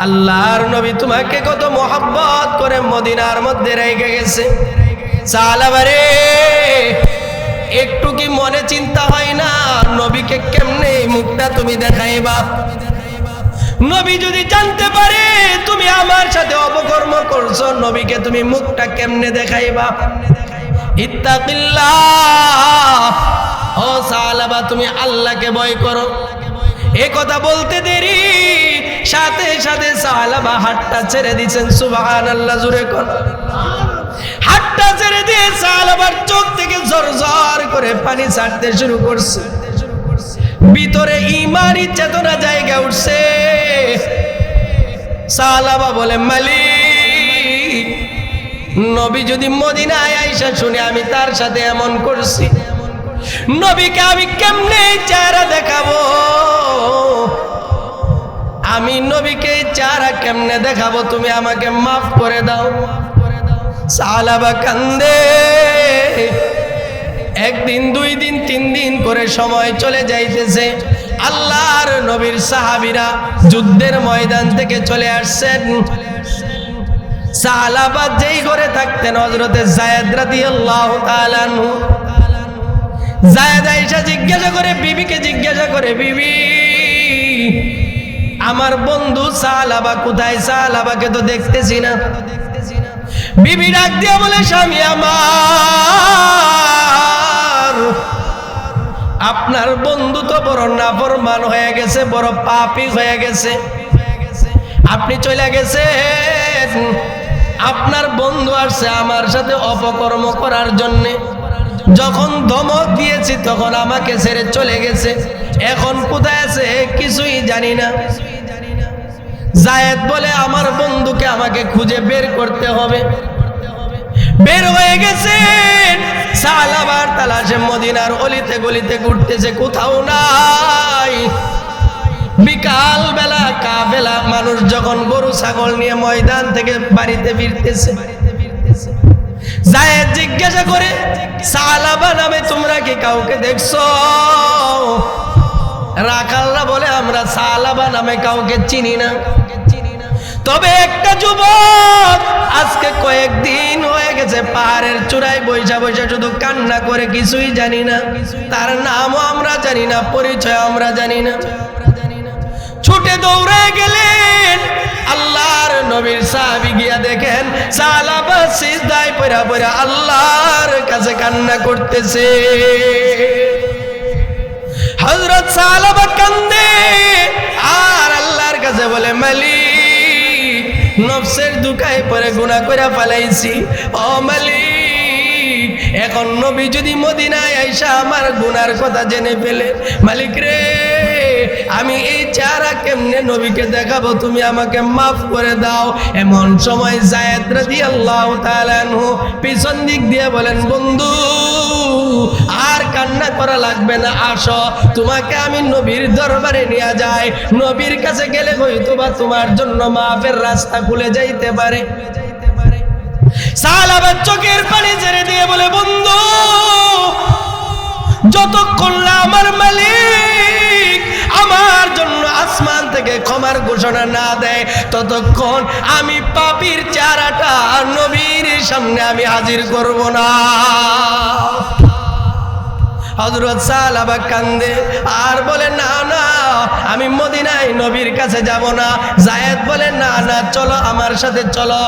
আল্লাহর নবী তোমাকে কত মোহাব্বত করে মদিনার মধ্যে রেখে গেছে। একটু কি মনে চিন্তা হয় না? নবীকে কেমনে মুখটা তুমি দেখাইবা? নবী যদি জানতে পারে, তুমি আমার সাথে অপকর্ম করছ, নবীকে তুমি মুখটা কেমনে দেখাইবা? ইত্তাকিল্লাহ। ও সালাবা তুমি আল্লাহকে ভয় করো। এ কথা বলতে দেরি। সাথে সাথে সালাবা হাতটা ছেড়ে দিছেন সুবহান আল্লাহ জুড়ে কর হাতটা ছেড়ে দিয়ে সালাবার চোখ থেকে ঝর ঝর করে পানি ছাড়তে শুরু করছে। ভিতরে ইমানি চেতনা জায়গা উঠছে। সালাবা বলে, মালিক নবী যদি মদিনায় আইসা শুনে আমি তার সাথে এমন করছি, নবীকে আমি কেমনে চেহারা দেখাবো? আমি নবীকে চেহারা কেমনে দেখাবো? তুমি আমাকে মাফ করে দাও। সালাবা কান্দে। একদিন, দুই দিন, তিন দিন করে সময় চলে যাইতেছে। আল্লাহর নবীর সাহাবিরা যুদ্ধের ময়দান থেকে চলে আসছেন। সালাবাদ যেই ঘরে থাকতেন হজরতে জায়দ তাআলা আনহু। জায়দ আয়েশা জিজ্ঞাসা করে, বিবিকে জিজ্ঞাসা করে, বিবি, আমার বন্ধু সালাবা কোথায়? সালাবাকে তো দেখতেছি না। বিবি ডাক দিয়া বলে, স্বামী আমার, আপনার বন্ধু তো বড় নাফরমান হয়ে গেছে, বড় পাপি হয়ে গেছে। আপনি চলে গেছেন আপনার বন্ধু আসছে আমার সাথে অপকর্ম করার জন্যে। যখন ধমক দিয়েছি, তখন আমাকে ছেড়ে চলে গেছে। এখন কোথায় আছে? কিছুই জানি না। জায়েদ বলে, আমার বন্ধুকে আমাকে খুঁজে বের করতে হবে। বের হয়ে গেছে। সালাবার তালাশে মদিনার অলিতে গলিতে ঘুরতেছে, কোথাও নাই। বিকাল বেলা কাফেলা মানুষ যখন গরু, ছাগল নিয়ে ময়দান থেকে বাড়িতে ফিরতেছে। জায়েদ জিজ্ঞাসা করে, সালাবা নামে তোমরা কি কাউকে দেখছ? রাখালরা বলে, আমরা সালাবা নামে কাউকে চিনি না। তবে একটা যুবক আজকে কয়েকদিন হয়ে গেছে, পাহাড়ের চূড়ায় বৈশা বৈশা শুধু কান্না করে, কিছুই জানি না। তার নামও আমরা জানি না পরিচয় আমরা জানি না। ছুটে দৌড়ে গেলেন। আল্লাহর নবীর সাহাবি গিয়া দেখেন আল্লাহর কাছে কান্না করতেছে। হযরত সালাবা কান্দে, আর আল্লাহর কাছে বলে, মালিক, নফসের দুকায় পরে গুনাহ করে ফেলাইছি। ও মালিক, এখন নবী যদি মদিনায় আইসা আমার গুনার কথা জেনে ফেলে, মালিক রে আমি এই চারা কেমনে নবীকে দেখাবো? তুমি আমাকে মাফ করে দাও। এমন সময় জায়েদ তাআলা আনহু পিছন দিক দিয়ে বলেন, বন্ধু, আর কান্না করা লাগবে না, আসো। তোমাকে আমি নবীর দরবারে নিয়ে যাই। নবীর কাছে গেলে হয়তো বা তোমার জন্য মাফের রাস্তা খুলে যাইতে পারে। সালাবার চোখের পানি ছেড়ে দিয়ে বলে, বন্ধু, যতক্ষণ না আমার মালিক আমার জন্য আসমান থেকে ক্ষমার ঘোষণা না দেয়। ততক্ষণ আমি পাপির চারাটা নবীর সামনে আমি হাজির করব না। হজরত সালাবা কান্দে আর বলে, না না আমি মদিনায় নবীর কাছে যাব না। জায়েদ বলে, না না, চলো আমার সাথে, চলো।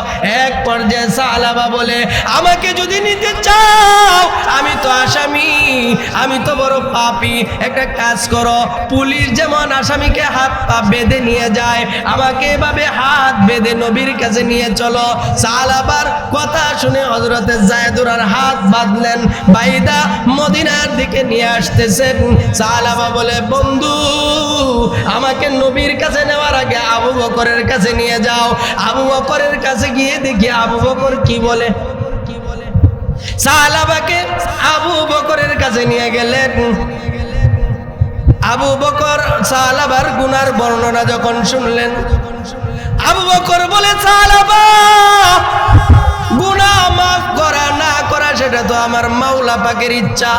এক পর্যায়ে সালাবা বলে, আমাকে যদি নিতে চাও, আমি তো আসামি, আমি তো বড় পাপি। একটা কাজ করো, পুলিশ যেমন আসামিকে হাত পা বেঁধে নিয়ে যায়, আমাকে এভাবে হাত বেঁধে নবীর কাছে নিয়ে চলো। সালাবার কথা শুনে হজরতে জায়দুর আর হাত বাঁধলেন। বাইদা মদিনার দিকে নিয়ে আসতেছেন। সালাবা বলে, বন্ধু আমাকে নবীর কাছে নেওয়ার আগে আবু বকরের কাছে নিয়ে যাও। আবু বকরের কাছে গিয়ে দেখি আবু বকর কি বলে? কি বলে? সালাবাকে আবু বকরের কাছে নিয়ে গেলেন। আবু বকর সালাবার গুনার বর্ণনা যখন শুনলেন, আবু বকর বলে সালাবা গুনাহ মাফ করা, না করা, সেটা তো আমার মাওলা পাকের ইচ্ছা।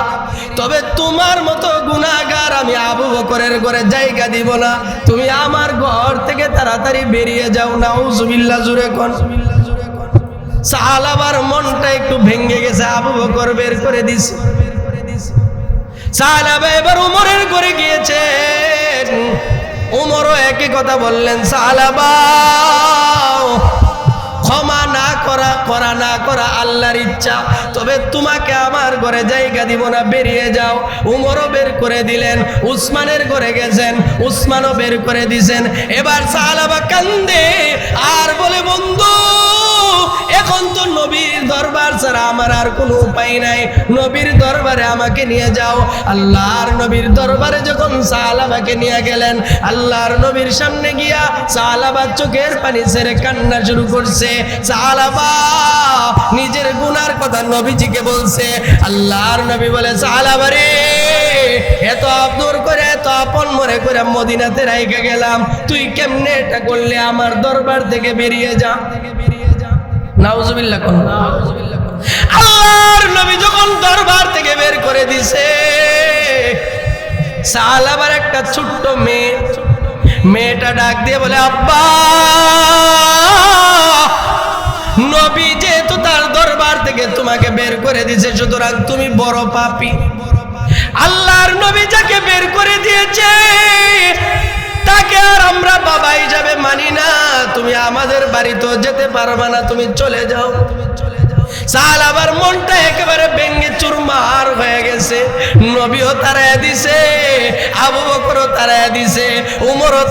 তবে তোমার মতো গুনাহগার আমি আবু বকরের ঘরে জায়গা দিব না। তুমি আমার ঘর থেকে তাড়াতাড়ি বেরিয়ে যাও নাউজুবিল্লাহ জুরে কোন। সাহালাবার মনটা একটু ভেঙে গেছে। আবু বকর বের করে দিছে সাহালাবা এবার উমরের করে গিয়েছে। উমরও একই কথা বললেন সাহালাবা না করা না করা আল্লাহর ইচ্ছা, তবে তোমাকে আমার ঘরে জায়গা দিব না, বেরিয়ে যাও। উমরও বের করে দিলেন, উসমানের ঘরে গেছেন, উসমানও বের করে দিছেন। এবার সাহালাবা কান্দে, আর বলে, বন্ধু এখন তো নবীর দরবার ছাড়া আমার আর কোনো উপায় নাই। নবীর দরবারে আমাকে নিয়ে যাও। আল্লাহর নবীর দরবারে যখন সালাবাকে নিয়ে গেলেন, আল্লাহর নবীর সামনে গিয়া সালাবা চোখের পানি ছেড়ে কান্না শুরু করছে। সালাবা নিজের গুনার কথা নবীজিকে বলছে। আল্লাহর নবী বলে সালাবা রে, এত আব্দুর করে, এত আপন মনে করে মদিনাতে রাইখা গেলাম। তুই কেমনে এটা করলে আমার দরবার থেকে বেরিয়ে যা? নাউজুবিল্লাহ কোন? আল্লাহর নবী যখন দরবার থেকে বের করে দিছে সালাবার একটা ছোট্ট মেয়ে, মেয়েটা ডাক দিয়ে বলে, আব্বা, নবী যেহেতু তার দরবার থেকে তোমাকে বের করে দিছে, সুতরাং তুমি বড় পাপী। আল্লাহর নবী যাকে বের করে দিয়েছে তাকে আর আমরা বাবা হিসাবে মানি না। তুমি আমাদের বাড়িতেও যেতে পারবে না, তুমি চলে যাও। সাল আবার মনটা একেবারে চুরমার হয়ে গেছে। নবীও দিছে, আবু বকরও দিছে, উমরও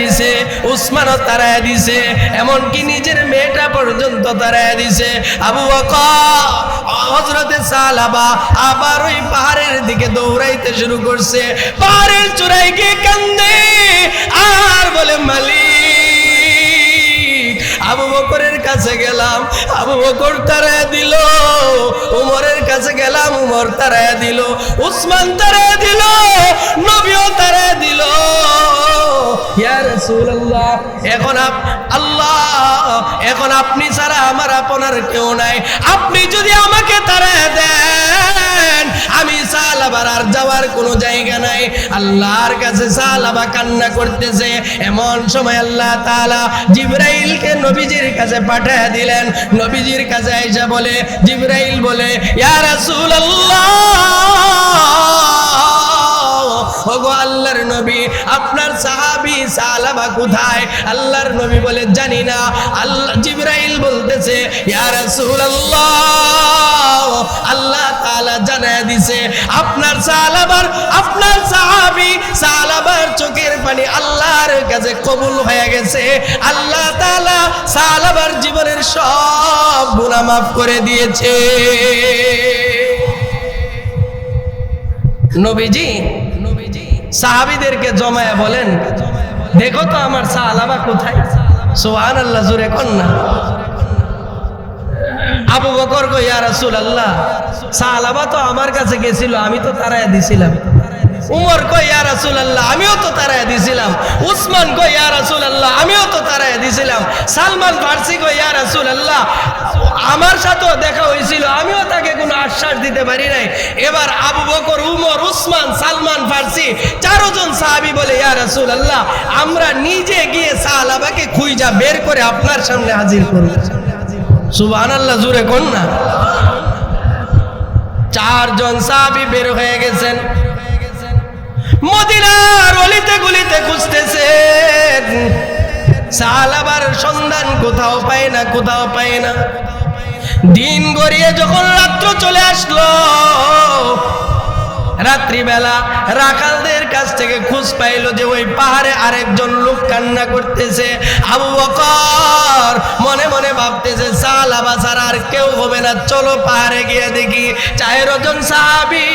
দিছে, উসমানও দিছে, এমনকি নিজের মেয়েটা পর্যন্ত তারায় দিছে। আবু হজরতে আবার ওই পাহাড়ের দিকে দৌড়াইতে শুরু করছে। পাহাড়ের চূড়ায় গিয়ে কান্দে। আর বলে, মালিক, আবু বকরের কাছে গেলাম, আবু বকর তারায় দিল, উমরের কাছে গেলাম, উমর তারায় দিল, উসমান তারায় দিল, নবীও তারায় দিল। এখন আল্লাহ, এখন আপনি ছাড়া আমার আপনার কেউ নাই। আপনি যদি আমাকে তারা দেন আমি সালাবার আর যাওয়ার কোনো জায়গা নাই। আল্লাহর কাছে সালাবা কান্না করতেছে। এমন সময় আল্লাহ তাআলা জিব্রাইলকে নবীজির কাছে পাঠিয়ে দিলেন। নবীজির কাছে আইসা বলে, জিব্রাইল বলে, ইয়া রাসূলুল্লাহ, ওগো আল্লাহর নবী, আপনার সাহাবী সালাবা কোথায়? আল্লাহর নবী বলে, জানি না। আল্লাহ রাসূলুল্লাহ আল্লাহ তাআলা জানায় দিছে, আপনার সালাবার, আপনার সাহাবী সালাবার চোখের পানি আল্লাহর কাছে কবুল হয়ে গেছে। আল্লাহ তাআলা সালাবার জীবনের সব গুনাহ মাফ করে দিয়েছে। নবীজি সাহাবিদেরকে জমায়া বলেন, দেখো তো আমার সাহালাবা কোথায়? সোহান আল্লাহ জুরে কন্যা আবু বকর গো ইয়া রাসূল আল্লাহ সাহালাবা তো আমার কাছে গেছিল, আমি তো তারায় দিছিলাম। উমর কই ইয়া রাসূল আল্লাহ আমিও তো তারায় দিছিলাম। উসমান কই ইয়া রাসূল আল্লাহ আমিও তো তারায় দিছিলাম। সালমান ফার্সি কই ইয়া রাসূল আল্লাহ আমার সাথেও দেখা হয়েছিল, আমিও তাকে কোনো আশ্বাস দিতে পারি নাই। এবার আবু বকর, উমর, উসমান, সালমান ফার্সি চারজন সাহাবি বলে, ইয়া রাসূল আল্লাহ আমরা নিজে গিয়ে সাহালাবাকে খুঁজা বের করে আপনার সামনে হাজির করব। সুবহানাল্লাহ জুড়ে কোন না? চারজন সাহাবি বের হয়ে গেছেন। মদিনার অলিতে গলিতে খুঁজতেছেন। সালাবার সন্ধান কোথাও পায় না, কোথাও পায় না। দিন গড়িয়ে যখন রাত্র চলে আসলো রাত্রিবেলা রাখালদের কাছ থেকে খোঁজ পাইলো যে ওই পাহাড়ে আরেকজন লোক কান্না করতেছে। আবু বকর মনে মনে ভাবতেছে সালাবা ছাড়া আর কেউ হবে না, চলো পাহাড়ে গিয়ে দেখি। চায়ের ওজন সাহাবি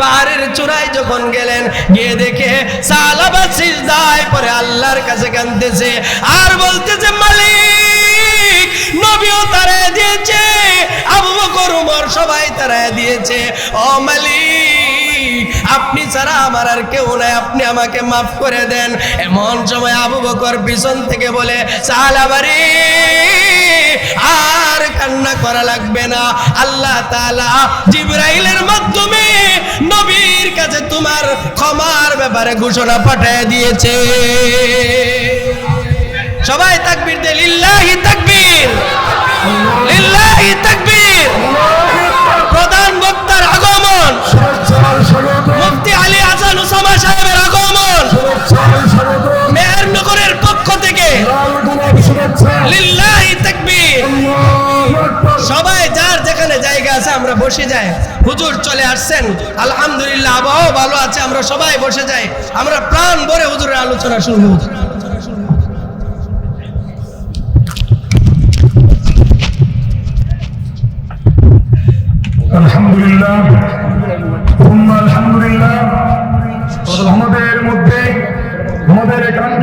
পাহাড়ের চূড়ায় যখন গেলেন, গিয়ে দেখে সাল সালাবা সিজদায় পরে আল্লাহর কাছে কান্দতেছে আর বলতেছে, মালিক, নবীও তারা দিয়েছে, আবু বকর, উমর সবাই তারা দিয়েছে। ও মালিক আপনি ছাড়া আমার আর কেউ নাই। আপনি আমাকে মাফ করে দেন। এমন সময় আবু বকর পিছন থেকে বলে সালাবারি আর কান্না করা লাগবে না। আল্লাহ তালা জিব্রাইলের মাধ্যমে নবীর কাছে তোমার ক্ষমার ব্যাপারে ঘোষণা পাঠিয়ে দিয়েছে। সবাই তাকবীর দে লিল্লাহি তাকবীর লিল্লাহি তাকবীর। প্রধান বক্তার আগমন। আমরা বসে যাই। হুজুর চলে আসছেন। আলহামদুলিল্লাহ, আবহাওয়া ভালো আছে, আমরা সবাই বসে যাই। আমরা প্রাণ ভরে হুজুরের আলোচনা শুনব। আলহামদুলিল্লাহ। আলহামদুলিল্লাহ। আমাদের মধ্যে, আমাদের একান্ত